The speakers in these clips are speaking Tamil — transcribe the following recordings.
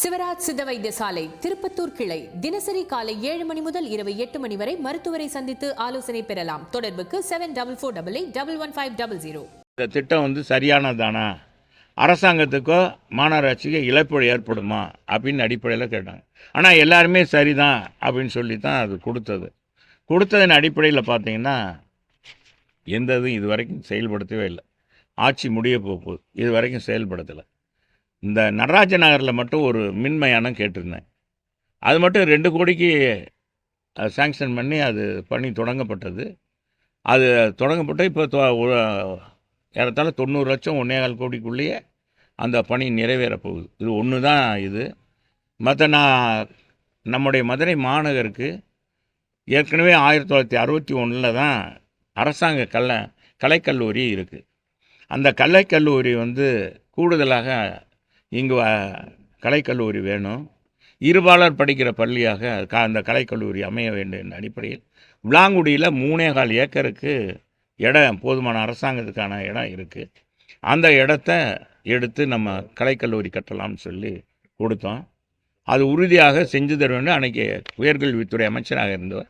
சிவராஜ் சித்த வைத்தியசாலை திருப்பத்தூர் கிளை. தினசரி காலை ஏழு மணி முதல் இரவு எட்டு மணி வரை மருத்துவரை சந்தித்து ஆலோசனை பெறலாம். தொடர்புக்கு seven double four double eight double one five double zero இந்த திட்டம் வந்து சரியானதானா அரசாங்கத்துக்கோ மாநகராட்சிக்கோ இழப்பு ஏற்படுமா? அப்படின்னு அடிப்படையில் கேட்டாங்க. ஆனால் எல்லாருமே சரிதான் அப்படின்னு சொல்லி தான் அது கொடுத்தது. கொடுத்ததன் அடிப்படையில் பார்த்தீங்கன்னா எந்த இதுவும் இது வரைக்கும் செயல்படுத்தவே இல்லை. ஆட்சி முடிய போகுது. இது வரைக்கும் செயல்படுத்தலை. இந்த நடராஜ நகரில் மட்டும் ஒரு மின்மயானம் கேட்டிருந்தேன். அது மட்டும் ரெண்டு கோடிக்கு சேங்ஷன் பண்ணி அது பணி தொடங்கப்பட்டது. அது தொடங்கப்பட்டு இப்போ தொ- ஏறத்தாழ தொண்ணூறு லட்சம் ஒன்றேகால் கோடிக்குள்ளேயே அந்த பணி நிறைவேறப் போகுது. இது ஒன்று தான் இது. மற்ற நான் நம்முடைய மதுரை மாநகருக்கு ஏற்கனவே ஆயிரத்தி தொள்ளாயிரத்தி அறுபத்தி ஒன்றில் தான் அரசாங்க கல்ல கலைக்கல்லூரி இருக்குது அந்த கலைக்கல்லூரி வந்து கூடுதலாக இங்கு கலைக்கல்லூரி வேணும். இருபாலர் படிக்கிற பள்ளியாக அந்த கலைக்கல்லூரி அமைய வேண்டும் என்ற அடிப்படையில் விளாங்குடியில் மூணே கால் ஏக்கருக்கு இடம் போதுமான அரசாங்கத்துக்கான இடம் இருக்குது அந்த இடத்த எடுத்து நம்ம கலைக்கல்லூரி கட்டலாம்னு சொல்லி கொடுத்தோம். அது உறுதியாக செஞ்சு தருவேன் அன்றைக்கி உயர்கல்வித்துறை அமைச்சராக இருந்தவர்.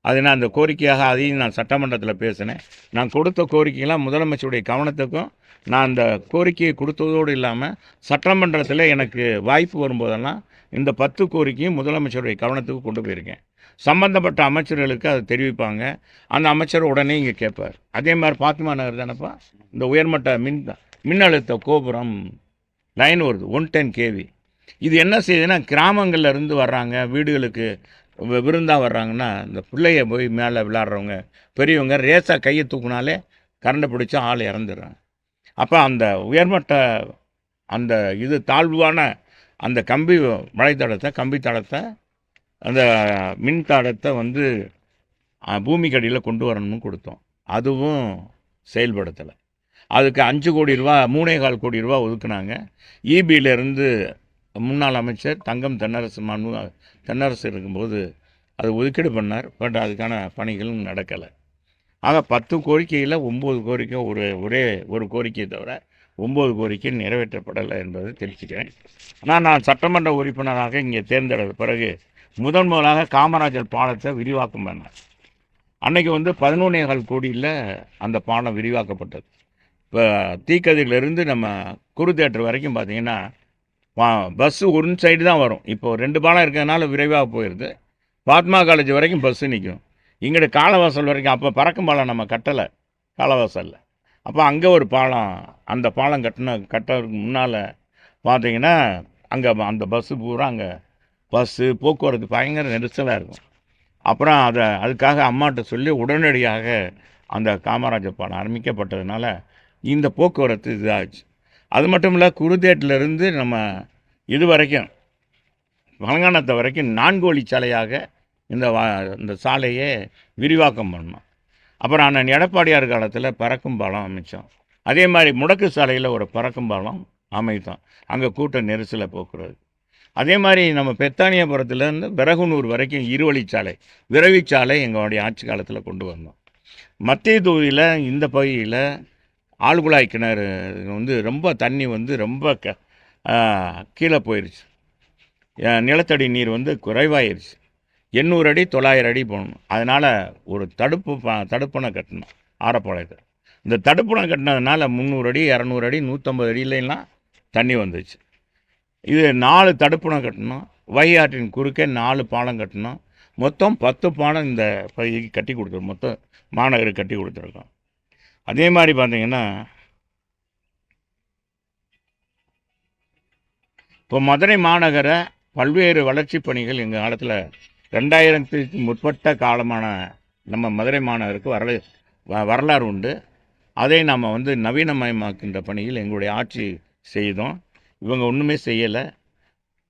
அது நான் அந்த கோரிக்கையாக அதையும் நான் சட்டமன்றத்தில் பேசினேன். நான் கொடுத்த கோரிக்கைலாம் முதலமைச்சருடைய கவனத்துக்கும் நான் அந்த கோரிக்கையை கொடுத்ததோடு இல்லாமல் சட்டமன்றத்தில் எனக்கு வாய்ப்பு வரும்போதெல்லாம் இந்த பத்து கோரிக்கையும் முதலமைச்சருடைய கவனத்துக்கு கொண்டு போயிருக்கேன். சம்பந்தப்பட்ட அமைச்சர்களுக்கு அதை தெரிவிப்பாங்க. அந்த அமைச்சர் உடனே இங்கே கேட்பார். அதே மாதிரி பாத்திமா நகர் தானப்பா? இந்த உயர்மட்ட மின் மின்னழுத்த கோபுரம் லைன் வருது ஒன் டென் கேவி இது என்ன செய்யுதுன்னா கிராமங்களில் இருந்து வர்றாங்க வீடுகளுக்கு விருந்தாக வர்றாங்கன்னா இந்த பிள்ளைய போய் மேலே விளாட்றவங்க பெரியவங்க ரேஸாக கையை தூக்குனாலே கரண்டை பிடிச்சி ஆள் இறந்துடுறாங்க. அப்போ அந்த உயர்மட்ட அந்த இது தாழ்வான அந்த கம்பி மழைத்தடத்தை கம்பி தடத்தை அந்த மின் தடத்தை வந்து பூமிக்கடியில் கொண்டு வரணும்னு கொடுத்தோம். அதுவும் செயல்படுத்தலை. அதுக்கு அஞ்சு கோடி ரூபா மூணே கால் கோடி ரூபா ஒதுக்குனாங்க. இபியிலேருந்து முன்னாள் அமைச்சர் தங்கம் தென்னரசு மனு தென்னரசு இருக்கும்போது அது ஒதுக்கீடு பண்ணார். பட் அதுக்கான பணிகளும் நடக்கலை. ஆக பத்து கோரிக்கையில் ஒம்பது கோரிக்கை ஒரு ஒரே ஒரு கோரிக்கையை தவிர ஒம்பது கோரிக்கை நிறைவேற்றப்படலை என்பதை தெரிவிச்சுக்கிறேன். ஆனால் நான் சட்டமன்ற உறுப்பினராக இங்கே தேர்ந்தெடுத்த பிறகு முதன் முதலாக காமராஜர் பாலத்தை விரிவாக்கம் பண்ணேன். அன்னைக்கு வந்து பதினொன்னேகால் கோடியில் அந்த பாலம் விரிவாக்கப்பட்டது. இப்போ தீக்கதியிலிருந்து நம்ம குரு தேட்டர் வரைக்கும் பார்த்தீங்கன்னா பஸ்ஸு ஒரு சைடு தான் வரும். இப்போ ரெண்டு பாலம் இருக்கிறதுனால விரைவாக போயிடுது பாத்மா காலேஜ் வரைக்கும் பஸ்ஸு நிற்கும். இங்கிட்ட காலவாசல் வரைக்கும் அப்போ பறக்கும் பாலம் நம்ம கட்டலை காலவாசலில். அப்போ அங்கே ஒரு பாலம் அந்த பாலம் கட்டின கட்டுறதுக்கு முன்னால் பார்த்தீங்கன்னா அங்கே அந்த பஸ்ஸு பூரா அங்கே பஸ்ஸு போக்குவரத்து பயங்கர நெரிசலாக இருக்கும். அப்புறம் அதை அதுக்காக அம்மாட்ட சொல்லி உடனடியாக அந்த காமராஜர் பாலம் ஆரம்பிக்கப்பட்டதுனால இந்த போக்குவரத்து இதாச்சு. அது மட்டும் இல்லை குருதேட்டிலிருந்து நம்ம இது வரைக்கும் வலங்கானத்தை வரைக்கும் நான்கு வழிச்சாலையாக இந்த வா இந்த சாலையை விரிவாக்கம் பண்ணோம். அப்புறம் அண்ணன் எடப்பாடியார் காலத்தில் பறக்கும் பாலம் அமைச்சோம். அதே மாதிரி முடக்கு சாலையில் ஒரு பறக்கும் பாலம் அமைத்தோம். அங்கே கூட்ட நெரிசலை போக்குறது. அதே மாதிரி நம்ம பெத்தானியபுரத்துலேருந்து விறகுனூர் வரைக்கும் இருவழிச்சாலை விரவிச்சாலை எங்களுடைய ஆட்சி காலத்தில் கொண்டு வந்தோம். மத்திய தொகுதியில் இந்த பகுதியில் ஆழ்குழாய் கிணறு வந்து ரொம்ப தண்ணி வந்து ரொம்ப க கீழே போயிடுச்சு நிலத்தடி நீர் வந்து குறைவாயிருச்சு. எண்ணூறு அடி தொள்ளாயிரம் அடி போகணும் அதனால் ஒரு தடுப்பு ப- தடுப்பணை கட்டணும் ஆரப்பாளையத்தில். இந்த தடுப்பணை கட்டினதுனால முந்நூறு அடி இரநூறு அடி நூற்றம்பது அடியிலலாம் தண்ணி வந்துச்சு இது நாலு தடுப்பணை கட்டணும். வையாற்றின் குறுக்கே நாலு பாலம் கட்டணும். மொத்தம் பத்து பாலம் இந்த பகுதிக்கு கட்டி கொடுத்துருக்கோம் மொத்தம் மாநகருக்கு கட்டி கொடுத்துருக்கோம். அதே மாதிரி பார்த்தீங்கன்னா இப்போ மதுரை மாநகர பல்வேறு வளர்ச்சி பணிகள் எங்கள் காலத்தில் ரெண்டாயிரத்துக்கு முற்பட்ட காலமான நம்ம மதுரை மாநகருக்கு வரல வ- வரலாறு உண்டு. அதை நாம் வந்து நவீனமயமாக்கின்ற பணியில் எங்களுடைய ஆட்சி செய்தோம். இவங்க ஒன்றுமே செய்யலை.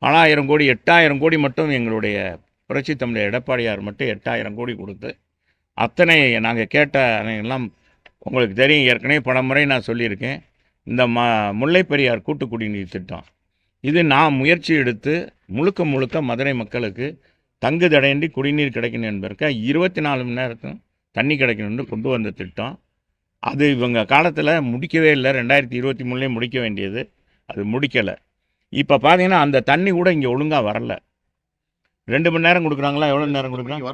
பலாயிரம் கோடி எட்டாயிரம் கோடி மட்டும் எங்களுடைய புரட்சி தமிழர் எடப்பாடியார் மட்டும் எட்டாயிரம் கோடி கொடுத்து அத்தனை நாங்கள் கேட்ட எல்லாம் உங்களுக்கு தெரியும். ஏற்கனவே பல முறை நான் சொல்லியிருக்கேன். இந்த ம முல்லை பெரியார் கூட்டு குடிநீர் திட்டம். இது நான் முயற்சி எடுத்து முழுக்க முழுக்க மதுரை மக்களுக்கு தங்கு தடையின்றி குடிநீர் கிடைக்கணும் என்பதற்கு இருபத்தி நாலு மணி நேரத்தும் தண்ணி கிடைக்கணும்னு கொண்டு வந்த திட்டம். அது இவங்க காலத்தில் முடிக்கவே இல்லை. ரெண்டாயிரத்தி இருபத்தி மூணுலேயே முடிக்க வேண்டியது. அது முடிக்கலை. இப்போ பார்த்தீங்கன்னா அந்த தண்ணி கூட இங்கே ஒழுங்காக வரல. ரெண்டு மணி நேரம் கொடுக்குறாங்களா? எவ்வளோ நேரம் கொடுக்குறாங்க?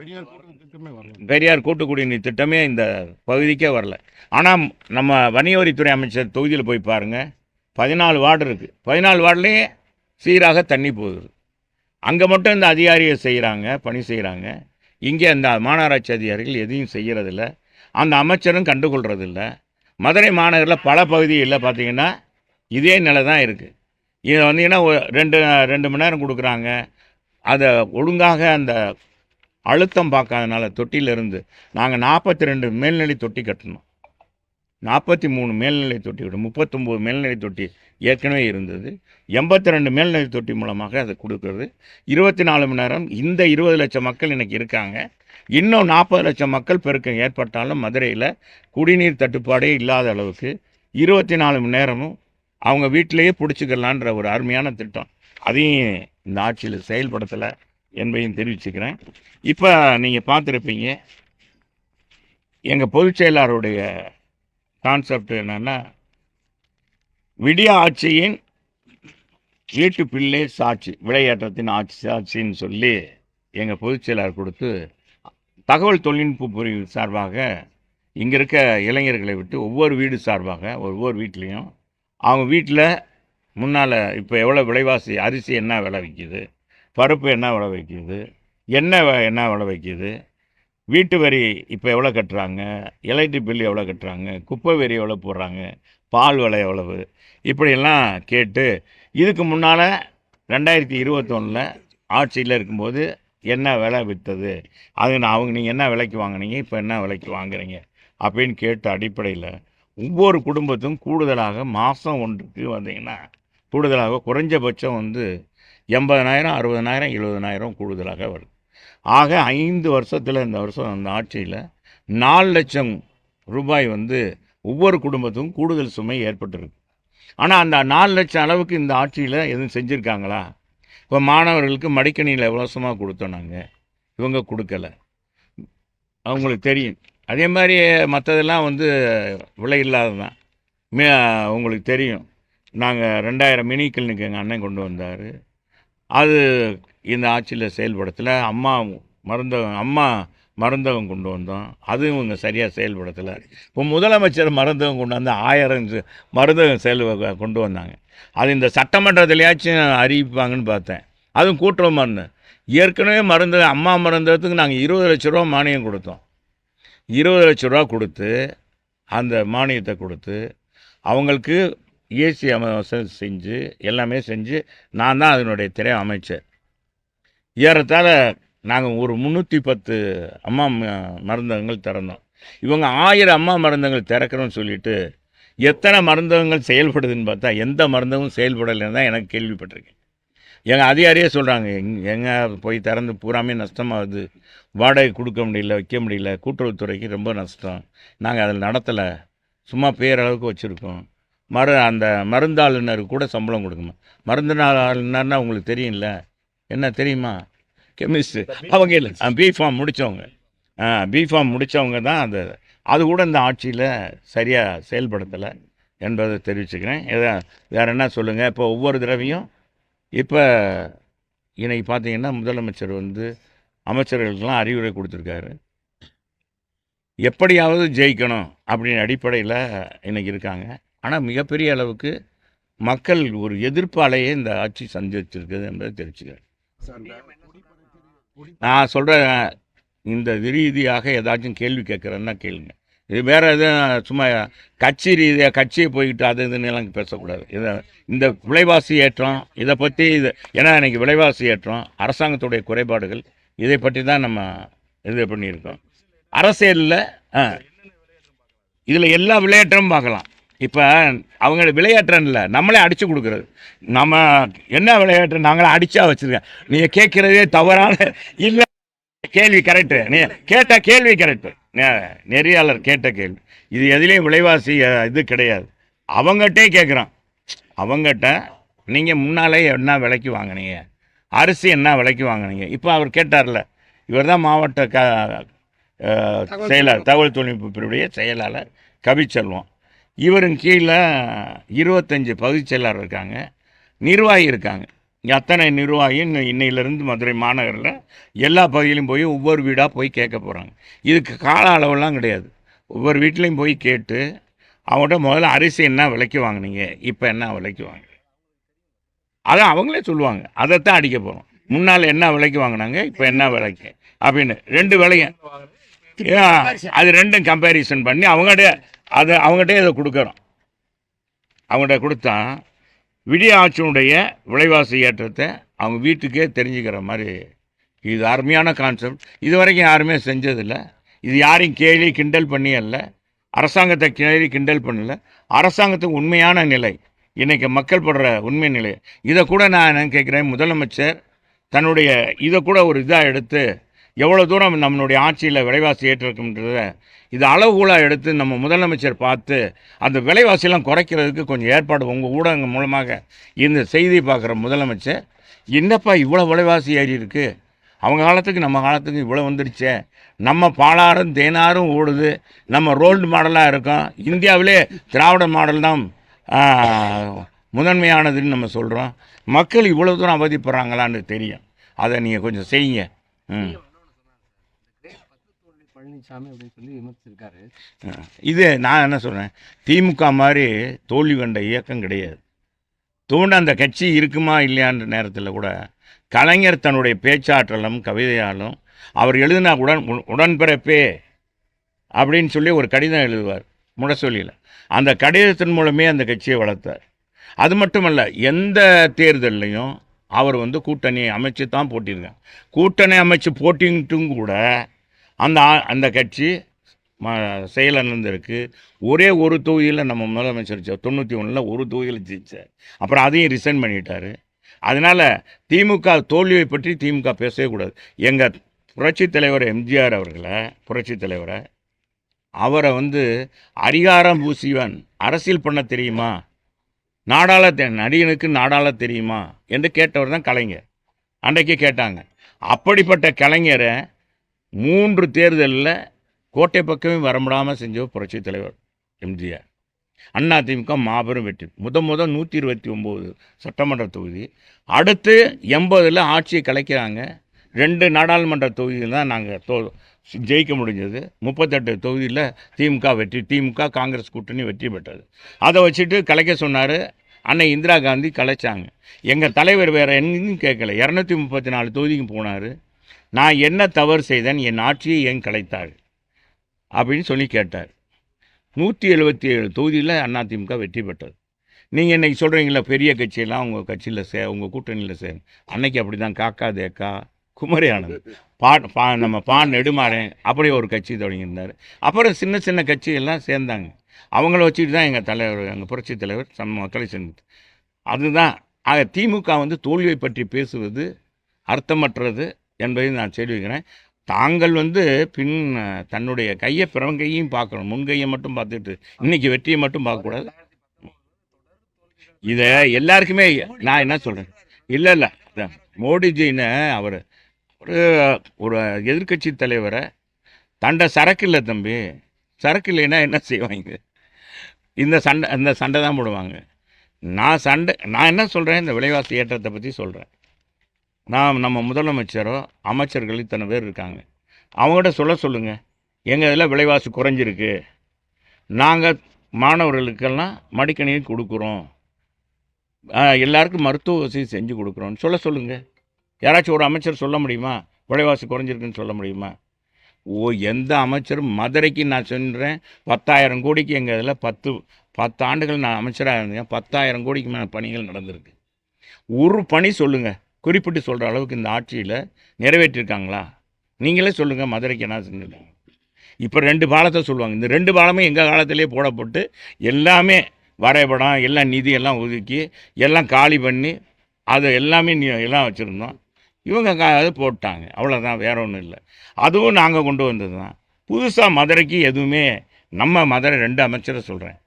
பெரியார் வரல. பெரியார் கூட்டு குடிநீர் திட்டமே இந்த பகுதிக்கே வரல. ஆனால் நம்ம வணிகவரித்துறை அமைச்சர் தொகுதியில் போய் பாருங்கள் பதினாலு வார்டு இருக்குது பதினாலு வார்டுலேயே சீராக தண்ணி போகுது. அங்கே மட்டும் இந்த அதிகாரியை செய்கிறாங்க பணி செய்கிறாங்க இங்கே அந்த மாநகராட்சி அதிகாரிகள் எதையும் செய்கிறதில்ல அந்த அமைச்சரும் கண்டுகொள்கிறதில்ல மதுரை மாநகரில் பல பகுதிகளில் பார்த்தீங்கன்னா இதே நிலை தான் இருக்குது இது வந்தீங்கன்னா ரெண்டு ரெண்டு மணி நேரம் கொடுக்குறாங்க. அதை ஒழுங்காக அந்த அழுத்தம் பார்க்காதனால தொட்டியிலிருந்து நாங்கள் நாற்பத்தி ரெண்டு மேல்நிலை தொட்டி கட்டணும். நாற்பத்தி மூணு மேல்நிலை தொட்டியோட முப்பத்தொம்போது மேல்நிலை தொட்டி ஏற்கனவே இருந்தது. எண்பத்தி ரெண்டு மேல்நிலை தொட்டி மூலமாக அதை கொடுக்கறது. இருபத்தி நாலு மணி நேரம் இந்த இருபது லட்சம் மக்கள் இன்றைக்கி இருக்காங்க. இன்னும் நாற்பது லட்சம் மக்கள் பெருக்கம் ஏற்பட்டாலும் மதுரையில் குடிநீர் தட்டுப்பாடே இல்லாத அளவுக்கு இருபத்தி நாலு மணி நேரமும் அவங்க வீட்டிலேயே பிடிச்சிக்கலான்ற ஒரு அருமையான திட்டம். அதையும் இந்த ஆட்சியில் செயல்படுத்தலை என்பதையும் தெரிவிச்சுக்கிறேன். இப்போ நீங்கள் பார்த்துருப்பீங்க எங்கள் பொதுச் செயலாளருடைய கான்செப்ட் என்னென்னா விடிய ஆட்சியின் வீட்டு பிள்ளை சாட்சி விளையாட்டத்தின் ஆட்சி சாட்சின்னு சொல்லி எங்கள் பொதுச் செயலாளர் கொடுத்து தகவல் தொழில்நுட்ப பிரிவு சார்பாக இங்கே இருக்க இளைஞர்களை விட்டு ஒவ்வொரு வீடு சார்பாக ஒவ்வொரு வீட்லேயும் அவங்க வீட்டில் முன்னால் இப்போ எவ்வளோ விலைவாசி அரிசி என்ன விலை விற்கிது பருப்பு என்ன விலை விற்கிது எண்ணெய் என்ன விலை விற்கிது வீட்டு வரி இப்போ எவ்வளோ கட்டுறாங்க? எலக்ட்ரிக் பில் எவ்வளோ கட்டுறாங்க? குப்பை வரி எவ்வளோ போடுறாங்க? பால் விலை எவ்வளவு? இப்படியெல்லாம் கேட்டு இதுக்கு முன்னால் ரெண்டாயிரத்தி இருபத்தொன்னில் ஆட்சியில் இருக்கும்போது என்ன விலை விற்றது அது நான் அவங்க நீங்கள் என்ன விலைக்கு வாங்குனீங்க? இப்போ என்ன விலைக்கு வாங்குறீங்க? அப்படின்னு கேட்ட அடிப்படையில் ஒவ்வொரு குடும்பத்தும் கூடுதலாக மாதம் ஒன்றுக்கு வந்தீங்கன்னா கூடுதலாக குறைஞ்சபட்சம் வந்து எண்பதனாயிரம் அறுபதனாயிரம் எழுபதனாயிரம் கூடுதலாக வருது. ஆக ஐந்து வருஷத்தில் இந்த வருஷம் அந்த ஆட்சியில் நாலு லட்சம் ரூபாய் வந்து ஒவ்வொரு குடும்பத்துக்கும் கூடுதல் சுமை ஏற்பட்டிருக்கு. ஆனால் அந்த நாலு லட்சம் அளவுக்கு இந்த ஆட்சியில் எதுவும் செஞ்சுருக்காங்களா? இப்போ மாணவர்களுக்கு மடிக்கணியில் இலவசமாக கொடுத்தோம் நாங்கள் இவங்க கொடுக்கல. அவங்களுக்கு தெரியும். அதே மாதிரி மற்றதெல்லாம் வந்து விலை இல்லாததான் மே உங்களுக்கு தெரியும். நாங்கள் ரெண்டாயிரம் மினி கிளினிக் எங்கள் அண்ணன் கொண்டு வந்தார். அது இந்த ஆட்சியில் செயல்படுத்தலை. அம்மா மருந்தகம் அம்மா மருந்தகம் கொண்டு வந்தோம். அதுவும் இவங்க சரியாக செயல்படுத்தலை. இப்போ முதலமைச்சர் மருந்தகம் கொண்டு வந்து ஆயிரம் மருந்தகம் செயல் கொண்டு வந்தாங்க. அது இந்த சட்டமன்றத்திலேயாச்சும் அறிவிப்பாங்கன்னு பார்த்தேன். அதுவும் கூட்டுறவு மருந்து ஏற்கனவே மருந்து அம்மா மருந்தகத்துக்கு நாங்கள் இருபது லட்ச ரூபா மானியம் கொடுத்தோம். இருபது லட்ச ரூபா கொடுத்து அந்த மானியத்தை கொடுத்து அவங்களுக்கு ஏசி அமைச்சர் செஞ்சு எல்லாமே செஞ்சு நான் தான் அதனுடைய திரை அமைச்சர். ஏறத்தாழ நாங்கள் ஒரு முந்நூற்றி பத்து அம்மா ம- மருந்தகங்கள் திறந்தோம். இவங்க ஆயிரம் அம்மா மருந்தகங்கள் திறக்கிறோன்னு சொல்லிட்டு எத்தனை மருந்தகங்கள் செயல்படுதுன்னு பார்த்தா எந்த மருந்தகமும் செயல்படலைன்னு தான் எனக்கு கேள்விப்பட்டிருக்கேன். எங்கள் அதிகாரியே சொல்கிறாங்க எங் எங்கே போய் திறந்து பூராமே நஷ்டமாகுது. வாடகை கொடுக்க முடியல வைக்க முடியல. கூட்டுறவுத்துறைக்கு ரொம்ப நஷ்டம். நாங்கள் அதில் நடத்தலை. சும்மா பேரளவுக்கு வச்சுருக்கோம். மரு அந்த மருந்தாளுநருக்கு கூட சம்பளம் கொடுக்கணும். மருந்தாளுநர்னா உங்களுக்கு தெரியும்ல? என்ன தெரியுமா? கெமிஸ்ட் அவங்க இல்லை. பிஃபார்ம் முடித்தவங்க பிஃபார்ம் முடித்தவங்க தான் அந்த அது கூட இந்த ஆட்சியில் சரியாக செயல்படுத்தலை என்பதை தெரிவிச்சுக்கிறேன். எதா வேறு என்ன சொல்லுங்கள் இப்போ ஒவ்வொரு தடவையும் இப்போ இன்னைக்கு பார்த்தீங்கன்னா முதலமைச்சர் வந்து அமைச்சர்களுக்கெல்லாம் அறிவுரை கொடுத்துருக்காரு. எப்படியாவது ஜெயிக்கணும் அப்படின்னு அடிப்படையில் இன்னைக்கு இருக்காங்க. ஆனால் மிகப்பெரிய அளவுக்கு மக்கள் ஒரு எதிர்ப்பு அலையை இந்த ஆட்சி சந்திச்சிருக்குது என்பதை தெரிவிச்சுக்கிறேன் நான் சொல்கிறேன் இந்த ரீதியாக ஏதாச்சும் கேள்வி கேட்குறேன்னா கேளுங்க. இது வேறு எதுவும் சும்மா கட்சி ரீதியாக கட்சியை போய்கிட்டு அது இதுன்னு எல்லாம் பேசக்கூடாது. இதை இந்த விலைவாசி ஏற்றம் இதை பற்றி இது ஏன்னா இன்னைக்கு விலைவாசி ஏற்றம் அரசாங்கத்துடைய குறைபாடுகள் இதை பற்றி தான் நம்ம இது பண்ணியிருக்கோம். அரசியலில் இதில் எல்லா விளையாட்டும் பார்க்கலாம். இப்போ அவங்க விளையாட்டுறன் இல்லை நம்மளே அடித்து கொடுக்குறது. நம்ம என்ன விளையாட்டு நாங்களே அடிச்சா வச்சுருக்கேன். நீங்கள் கேட்குறதே தவறான இல்லை கேள்வி கரெக்டு நீ கேட்ட கேள்வி கரெக்டு நெறியாளர் கேட்ட கேள்வி. இது எதுலேயும் விலைவாசி இது கிடையாது. அவங்ககிட்டே கேட்குறான் அவங்ககிட்ட நீங்கள் முன்னாலே என்ன விலைக்கு வாங்குனீங்க? அரிசி என்ன விலைக்கு வாங்குனீங்க? இப்போ அவர் கேட்டார்ல இவர் தான் மாவட்ட க செயலாளர் தகவல் தொழில்நுட்ப பிரிவுடைய செயலாளர் கவிச்செல்வம். இவரின் கீழே இருபத்தஞ்சி பகுதிச் செயலாளர் இருக்காங்க. நிர்வாகி இருக்காங்க. இங்கே அத்தனை நிர்வாகி இன்ன- இன்னையிலிருந்து மதுரை மாநகரில் எல்லா பகுதியிலும் போய் ஒவ்வொரு வீடாக போய் கேட்க போகிறாங்க இதுக்கு கால அளவெல்லாம் கிடையாது. ஒவ்வொரு வீட்லேயும் போய் கேட்டு அவங்கள்ட்ட முதல்ல அரிசி என்ன விலைக்கு வாங்குனீங்க? இப்போ என்ன விலைக்கு வாங்க அதான் அவங்களே சொல்லுவாங்க. அதைத்தான் அடிக்க போகிறோம் முன்னால் என்ன விலைக்கு வாங்கினாங்க? இப்போ என்ன விலைக்கு? அப்படின்னு. ரெண்டு விலையும். அது ரெண்டும் கம்பேரிசன் பண்ணி அவங்ககிட்ட அதை அவங்ககிட்டே இதை கொடுக்குறோம் அவங்ககிட்ட கொடுத்தா விடிய ஆட்சியினுடைய விலைவாசி ஏற்றத்தை அவங்க வீட்டுக்கே தெரிஞ்சுக்கிற மாதிரி இது அருமையான கான்செப்ட் இது வரைக்கும் யாருமே செஞ்சதில்லை. இது யாரையும் கேலி கிண்டல் பண்ணி அல்ல. அரசாங்கத்தை கேலி கிண்டல் பண்ணல. அரசாங்கத்துக்கு உண்மையான நிலை. இன்றைக்கி மக்கள் படுற உண்மை நிலை. இதை கூட நான் என்ன கேட்குறேன்? முதலமைச்சர் தன்னுடைய இதை கூட ஒரு இதாக எடுத்து எவ்வளோ தூரம் நம்மளுடைய ஆட்சியில் விலைவாசி ஏற்றிருக்குன்றத இது அளவுகோலாக எடுத்து நம்ம முதலமைச்சர் பார்த்து அந்த விலைவாசியெல்லாம் குறைக்கிறதுக்கு கொஞ்சம் ஏற்பாடு உங்கள் ஊடகங்கள் மூலமாக இந்த செய்தி பார்க்குற முதலமைச்சர் என்னப்பா இவ்வளோ விலைவாசி ஏறி இருக்குது அவங்க காலத்துக்கு நம்ம காலத்துக்கு இவ்வளோ வந்துடுச்சே? நம்ம பாலாறும் தேனாரும் ஓடுது. நம்ம ரோல்டு மாடலாக இருக்கோம். இந்தியாவிலே திராவிட மாடல் தான் முதன்மையானதுன்னு நம்ம சொல்கிறோம் மக்கள் இவ்வளோ தூரம் அவதிப்படுறாங்களான்னு தெரியும். அதை நீங்கள் கொஞ்சம் செய்யுங்க. ம். பழனிசாமி அப்படின்னு சொல்லி விமர்சிச்சிருக்காரு. இது நான் என்ன சொல்கிறேன் திமுக மாதிரி தோல்வி கண்ட இயக்கம் கிடையாது. தோண்ட அந்த கட்சி இருக்குமா இல்லையான்ற நேரத்தில் கூட கலைஞர் தன்னுடைய பேச்சாற்றலும் கவிதையாலும் அவர் எழுதினா உடன் உடன்பிறப்பே அப்படின்னு சொல்லி ஒரு கடிதம் எழுதுவார். முடசொலியில் அந்த கடிதத்தின் மூலமே அந்த கட்சியை வளர்த்தார். அது மட்டுமல்ல எந்த தேர்தல்லையும் அவர் வந்து கூட்டணி அமைச்சு தான் போட்டியிருக்காங்க கூட்டணி அமைச்சு போட்டிங்கிட்டும் கூட அந்த அந்த கட்சி ம செயலிழந்திருக்கு ஒரே ஒரு தொகுதியில் நம்ம முதலமைச்சர் தொண்ணூற்றி ஒன்றில் ஒரு தொகுதியில் ஜெயிச்சார். அப்புறம் அதையும் ரிசைன் பண்ணிட்டார். அதனால் திமுக தோல்வியை பற்றி திமுக பேசவே கூடாது. எங்கள் புரட்சித் தலைவர் எம்ஜிஆர் அவர்களை புரட்சித் தலைவரை அவரை வந்து அரிகாரம் பூசிவன் அரசியல் பண்ண தெரியுமா? நாடாள நடிகனுக்கு நாடாள தெரியுமா? என்று கேட்டவர் தான் கலைஞர். அன்றைக்கே கேட்டாங்க. அப்படிப்பட்ட கலைஞரை மூன்று தேர்தலில் கோட்டை பக்கமே வரமுடாமல் செஞ்ச புரட்சி தலைவர் எம்ஜிஆர். அண்ணா திமுக மாபெரும் வெற்றி. முத முத நூற்றி இருபத்தி ஒம்பது சட்டமன்ற தொகுதி. அடுத்து எண்பதில் ஆட்சியை கலைக்கிறாங்க. ரெண்டு நாடாளுமன்ற தொகுதியில் தான் நாங்கள் தோ ஜெயிக்க முடிஞ்சது. முப்பத்தெட்டு தொகுதியில் திமுக வெற்றி திமுக காங்கிரஸ் கூட்டணி வெற்றி பெற்றது. அதை வச்சுட்டு கலைக்க சொன்னார் அன்னை இந்திரா காந்தி கலைச்சாங்க. எங்கள் தலைவர் வேறு எங்கேயும் கேட்கல. இரநூத்தி முப்பத்தி நாலு தொகுதிக்கு போனார். நான் என்ன தவறு செய்தேன்? என் ஆட்சியை ஏன் கலைத்தாள்? அப்படின்னு சொல்லி கேட்டார். நூற்றி எழுபத்தி ஏழு தொகுதியில் அதிமுக வெற்றி பெற்றது. நீங்கள் இன்றைக்கி சொல்கிறீங்களா பெரிய கட்சியெல்லாம் உங்கள் கட்சியில் சே உங்கள் கூட்டணியில் சேரும். அன்னைக்கு அப்படி தான் காக்கா தேக்கா குமரி ஆனந்த். பா பா நம்ம பான் நெடுமாறேன் அப்படி ஒரு கட்சி தொடங்கியிருந்தார். அப்புறம் சின்ன சின்ன கட்சியெல்லாம் சேர்ந்தாங்க. அவங்கள வச்சுட்டு தான் எங்கள் தலைவர் எங்கள் புரட்சி தலைவர் சம் மக்களை சேர்ந்து அதுதான். ஆக திமுக வந்து தோல்வியை பற்றி பேசுவது அர்த்தமற்றது. என்பதை நான் தெரிவிக்கிறேன். தாங்கள் வந்து பின் தன்னுடைய கையை பிறவன் கையையும் பார்க்கணும். முன் கையை மட்டும் பார்த்துட்டு இன்னைக்கு வெற்றியை மட்டும் பார்க்கக்கூடாது. இதை எல்லாருக்குமே நான் என்ன சொல்கிறேன் இல்லை இல்லை. மோடிஜின்னு அவர் ஒரு ஒரு எதிர்க்கட்சி தலைவரை தண்டை சரக்கு இல்லை தம்பி. சரக்கு இல்லைன்னா என்ன செய்வாங்க? இந்த சண்டை இந்த சண்டை தான் போடுவாங்க. நான் சண்டை நான் என்ன சொல்கிறேன் இந்த விலைவாசி ஏற்றத்தை பற்றி சொல்கிறேன் நான் நம்ம முதலமைச்சரோ அமைச்சர்கள் இத்தனை பேர் இருக்காங்க. அவங்ககிட்ட சொல்ல சொல்லுங்கள் எங்கள் இதில் விலைவாசி குறைஞ்சிருக்கு. நாங்கள் மாணவர்களுக்கெல்லாம் மடிக்கணினி கொடுக்குறோம். எல்லாருக்கும் மருத்துவ வசதி செஞ்சு கொடுக்குறோன்னு சொல்ல சொல்லுங்கள் யாராச்சும் ஒரு அமைச்சர் சொல்ல முடியுமா? விலைவாசி குறைஞ்சிருக்குன்னு சொல்ல முடியுமா? ஓ எந்த அமைச்சரும் மதுரைக்கு நான் சொல்கிறேன் பத்தாயிரம் கோடிக்கு எங்கள் இதில் பத்து பத்து ஆண்டுகள் நான் அமைச்சராக இருந்தேன். பத்தாயிரம் கோடிக்கு மேலே பணிகள் நடந்திருக்கு. ஒரு பணி சொல்லுங்கள் குறிப்பிட்டு சொல்கிற அளவுக்கு இந்த ஆட்சியில் நிறைவேற்றிருக்காங்களா? நீங்களே சொல்லுங்கள் மதுரைக்கு என்ன செஞ்சுருக்காங்க இப்போ ரெண்டு பாலத்தை சொல்லுவாங்க. இந்த ரெண்டு பாலமும் எங்கள் காலத்திலே போடப்பட்டு எல்லாமே வரைபடம் எல்லாம் நிதி எல்லாம் ஒதுக்கி எல்லாம் காலி பண்ணி அதை எல்லாமே நீ எல்லாம் வச்சுருந்தோம். இவங்க கா அது போட்டாங்க. அவ்வளோதான் வேற ஒன்றும் இல்லை. அதுவும் நாங்கள் கொண்டு வந்தது தான் புதுசாக மதுரைக்கு எதுவுமே நம்ம மதுரை ரெண்டு அமைச்சரை சொல்கிறேன்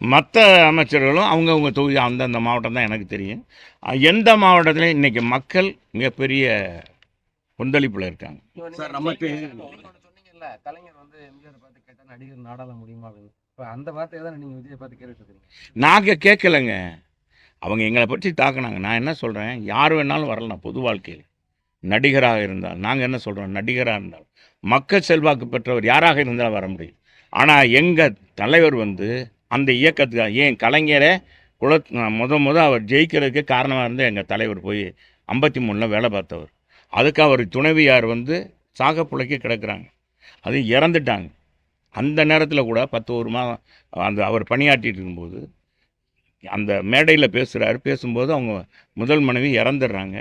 மற்ற அமைச்சர்களும் அவங்கவுங்க தொகுதி அந்தந்த மாவட்டம் தான் எனக்கு தெரியும். எந்த மாவட்டத்திலையும் இன்றைக்கி மக்கள் மிகப்பெரிய கொந்தளிப்பில் இருக்காங்க? சார் நமக்கு சொன்னீங்கல்ல கலைஞர் வந்து எம்ஜிஆர் பார்த்து கேட்டா நடிகர் நாடாள முடியுமா அப்படின்னு. இப்போ அந்த வார்த்தையை தான் நீங்க விஜயை பார்த்து கேட்டுட்டு இருக்கீங்க? நாங்கள் கேட்கலங்க. அவங்க எங்களை பற்றி தாக்குனாங்க. நான் என்ன சொல்கிறேன் யார் வேணாலும் வரலாம் பொது வாழ்க்கையில். நடிகராக இருந்தால் நாங்கள் என்ன சொல்கிறோம் நடிகராக இருந்தால். மக்கள் செல்வாக்கு பெற்றவர் யாராக இருந்தாலும் வர முடியும். ஆனால் எங்கள் தலைவர் வந்து அந்த இயக்கத்துக்கு ஏன் கலைஞரை குல முத முத அவர் ஜெயிக்கிறதுக்கு காரணமாக இருந்து எங்கள் தலைவர் போய் ஐம்பத்தி மூணில் வேலை பார்த்தவர். அதுக்கு அவர் துணைவியார் வந்து சாக பிழைக்க கிடக்குறாங்க. அது இறந்துட்டாங்க. அந்த நேரத்தில் கூட பத்து ஒரு மாதம் அந்த அவர் பணியாற்றிட்டு இருக்கும்போது அந்த மேடையில் பேசுகிறாரு பேசும்போது அவங்க முதல் மனைவி இறந்துடுறாங்க.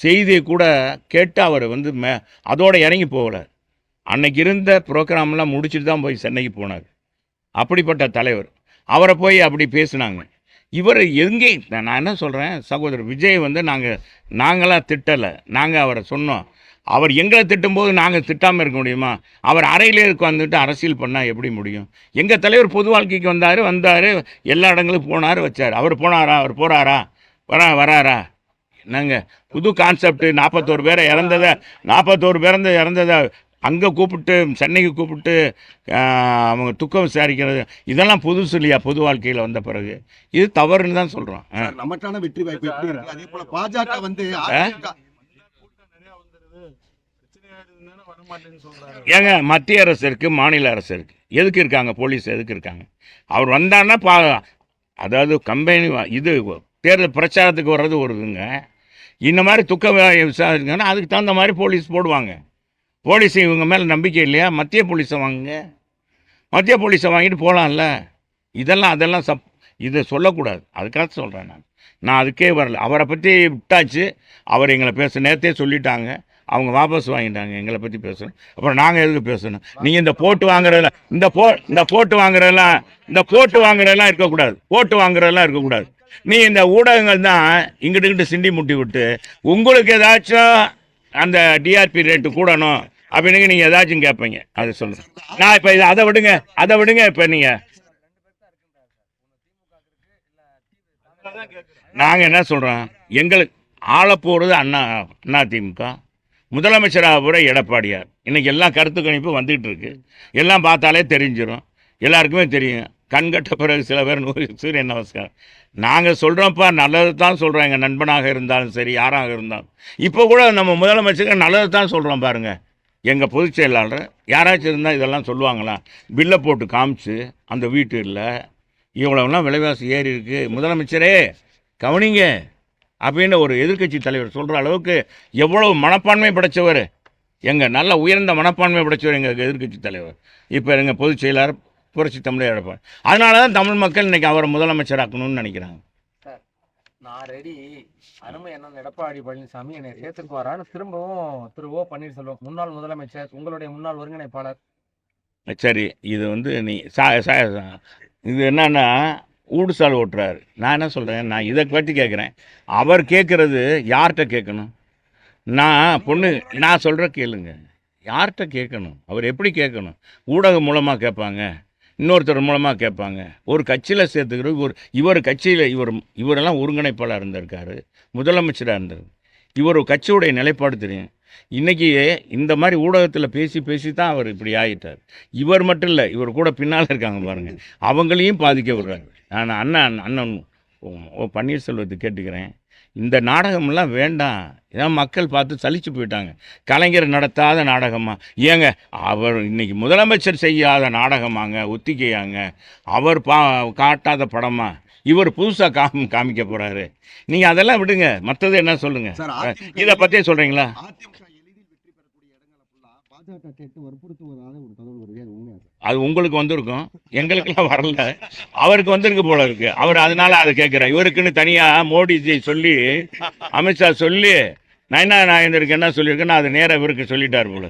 செய்தியை கூட கேட்டு அவர் வந்து மே அதோடு இறங்கி போகலை. அன்னைக்கு இருந்த ப்ரோக்ராம்லாம் முடிச்சுட்டு தான் போய் சென்னைக்கு போனார். அப்படிப்பட்ட தலைவர். அவரை போய் அப்படி பேசினாங்க. இவர் எங்கே நான் என்ன சொல்கிறேன் சகோதரர் விஜய் வந்து நாங்கள் நாங்களாம் திட்டலை. நாங்கள் அவரை சொன்னோம். அவர் எங்களை திட்டும்போது நாங்கள் திட்டாமல் இருக்க முடியுமா? அவர் அறையிலே உட்காந்துட்டு அரசியல் பண்ணால் எப்படி முடியும்? எங்கள் தலைவர் பொது வாழ்க்கைக்கு வந்தார் வந்தார் எல்லா இடங்களுக்கும் போனார் வச்சார். அவர் போனாரா? அவர் போகிறாரா வரா வராரா? என்னங்க? புது கான்செப்ட் நாற்பத்தோரு பேரை இறந்ததை நாற்பத்தோரு பேர் இறந்ததை அங்கே கூப்பிட்டு சென்னைக்கு கூப்பிட்டு அவங்க துக்கம் விசாரிக்கிறது இதெல்லாம் புதுசு இல்லையா பொது வாழ்க்கையில் வந்த பிறகு. இது தவறுன்னு தான் சொல்கிறோம் நமக்கான வெற்றி வாய்ப்பு அதே போல பாஜக வந்து ஏங்க மத்திய அரசு இருக்குது மாநில அரசு இருக்குது எதுக்கு இருக்காங்க? போலீஸ் எதுக்கு இருக்காங்க? அவர் வந்தான்னா பா அதாவது கம்பெனி இது தேர்தல் பிரச்சாரத்துக்கு வர்றது ஒரு இதுங்க. இந்த மாதிரி துக்க வி- விசாரிங்கன்னா அதுக்கு தகுந்த மாதிரி போலீஸ் போடுவாங்க. போலீஸ் இவங்க மேலே நம்பிக்கை இல்லையா? மத்திய போலீஸை வாங்குங்க. மத்திய போலீஸை வாங்கிட்டு போகலாம்ல இதெல்லாம் அதெல்லாம் சப் இதை சொல்லக்கூடாது. அதுக்காக சொல்கிறேன் நான். நான் அதுக்கே வரல. அவரை பற்றி விட்டாச்சு. அவர் எங்களை பேச நேரத்தே சொல்லிட்டாங்க. அவங்க வாபஸ் வாங்கிட்டாங்க. எங்களை பற்றி பேசணும். அப்புறம் நாங்கள் எதுக்கு பேசணும்? நீங்கள் இந்த போட்டு வாங்குறதெல்லாம் இந்த போ இந்த போட்டு வாங்குறதெல்லாம் இந்த போட்டு வாங்குறதெல்லாம் இருக்கக்கூடாது. போட்டு வாங்குறதெல்லாம் இருக்கக்கூடாது. நீ இந்த ஊடகங்கள் தான் இங்கிட்டு இங்கிட்டு சிண்டி முட்டி விட்டு உங்களுக்கு ஏதாச்சும் அந்த டிஆர்பி ரேட்டு கூடணும் அப்படின்னு நீங்கள் ஏதாச்சும் கேட்பீங்க அதை சொல்லுங்கள் நான் இப்போ இதை அதை விடுங்க அதை விடுங்க இப்போ நீங்கள் நாங்கள் என்ன சொல்கிறோம் எங்களுக்கு ஆள போகிறது அண்ணா அண்ணா திமுக. முதலமைச்சராக போகிற எடப்பாடியார். இன்றைக்கி எல்லாம் கருத்து கணிப்பு வந்துகிட்டு இருக்கு. எல்லாம் பார்த்தாலே தெரிஞ்சிடும் எல்லாருக்குமே தெரியும். கண்கட்ட பிறகு சில பேர் நூறு சூரியன் நமஸ்காரம். நாங்கள் சொல்கிறோம்ப்பா நல்லது தான் சொல்கிறோம் எங்கள் நண்பனாக இருந்தாலும் சரி யாராக இருந்தாலும். இப்போ கூட நம்ம முதலமைச்சருக்கு நல்லது தான் சொல்கிறோம் பாருங்கள் எங்கள் பொதுச் செயலாளர் யாராச்சும் இருந்தால் இதெல்லாம் சொல்லுவாங்களா? பில்லை போட்டு காமிச்சு அந்த வீட்டில் இவ்வளவுலாம் விலைவாசி ஏறி இருக்குது முதலமைச்சரே கவனிங்க. அப்படின்னு ஒரு எதிர்க்கட்சி தலைவர் சொல்கிற அளவுக்கு எவ்வளவு மனப்பான்மை படைச்சவர். எங்கள் நல்ல உயர்ந்த மனப்பான்மை படைச்சவர் எங்கள் எதிர்க்கட்சி தலைவர். இப்போ எங்கள் பொதுச் செயலாளர் புரட்சி தமிழர் எடப்பாடி. அதனால தான் தமிழ் மக்கள் இன்றைக்கி அவரை முதலமைச்சராக்கணும்னு நினைக்கிறாங்க. நான் ரெடி அருமை என்ன எடப்பாடி பழனிசாமி என்னை சேர்த்துக்கு வரான்னு திரும்பவும் திரு ஓ பன்னீர்செல்வம் முன்னாள் முதலமைச்சர் உங்களுடைய முன்னாள் ஒருங்கிணைப்பாளர். சரி இது வந்து நீ சா சா சா- இது என்னன்னா ஊடுசால் ஓட்டுறாரு. நான் என்ன சொல்கிறேன் நான் இதை பற்றி கேட்குறேன். அவர் கேட்குறது யார்கிட்ட கேட்கணும்? நான் பொண்ணு நான் சொல்கிற கேளுங்க. யார்கிட்ட கேட்கணும்? அவர் எப்படி கேட்கணும்? ஊடகம் மூலமாக கேட்பாங்க இன்னொருத்தர் மூலமாக கேட்பாங்க. ஒரு கட்சியில் சேர்த்துக்கிறது ஒரு இவர் கட்சியில் இவர் இவரெல்லாம் ஒருங்கிணைப்பாளர் இருந்திருக்காரு. முதலமைச்சராக இருந்தார். இவர் கட்சியுடைய நிலைப்பாடு தெரியும். இன்றைக்கி இந்த மாதிரி ஊடகத்தில் பேசி பேசி தான் அவர் இப்படி ஆகிட்டார் இவர் மட்டும் இல்லை இவர் கூட பின்னால் இருக்காங்க பாருங்கள் அவங்களையும் பாதிக்க விடுறாரு. நான் அண்ணன் அண்ணன் ஓ- ஓ பன்னீர்செல்வத்தை கேட்டுக்கிறேன். இந்த நாடகம்லாம் வேண்டாம். ஏன்னா மக்கள் பார்த்து சலிச்சு போயிட்டாங்க. கலைஞர் நடத்தாத நாடகமாக ஏங்க அவர் இன்னைக்கு முதலமைச்சர் செய்யாத நாடகமாங்க ஒத்திகையாங்க. அவர் பா காட்டாத படமாக இவர் புதுசாக காமி காமிக்க போகிறாரு நீங்கள் அதெல்லாம் விடுங்க. மற்றது என்ன சொல்லுங்கள் இதை பற்றியே சொல்கிறீங்களா அது உங்களுக்கு வந்திருக்கும். எங்களுக்கெல்லாம் வரல. அவருக்கு வந்திருக்கு போல இருக்கு. அவர் அதனால அதை கேட்குறார். இவருக்குன்னு தனியாக மோடிஜி சொல்லி அமித்ஷா சொல்லி நான் இதற்கு என்ன சொல்லியிருக்கேன்னு அது நேராக இவருக்கு சொல்லிட்டார் போல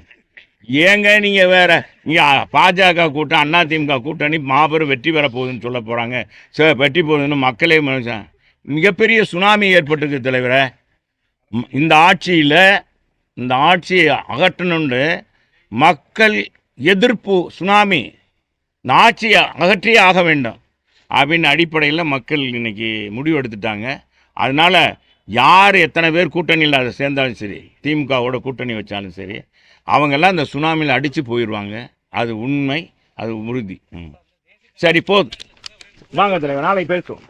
ஏங்க நீங்கள் வேற? இங்கே பாஜக கூட்டம் அண்ணா திமுக கூட்டணி மாபெரும் வெற்றி பெற போகுதுன்னு சொல்ல போகிறாங்க ச வெற்றி போகுதுன்னு மக்களே மனுஷன் மிகப்பெரிய சுனாமி ஏற்பட்டிருக்கு தலைவரை. இந்த ஆட்சியில் இந்த ஆட்சியை அகற்றணுன்னு மக்கள் எதிர்ப்பு சுனாமி இந்த ஆட்சியை அகற்றியே ஆக வேண்டும். அப்படின்னு அடிப்படையில் மக்கள் இன்னைக்கு முடிவு எடுத்துட்டாங்க. அதனால் யார் எத்தனை பேர் கூட்டணியில் அதை சேர்ந்தாலும் சரி திமுகவோட கூட்டணி வச்சாலும் சரி அவங்கெல்லாம் அந்த சுனாமியில் அடித்து போயிடுவாங்க அது உண்மை அது உறுதி. ம். சரி போ. வாங்க தலைவர் நாளைக்கு பேசுவோம்.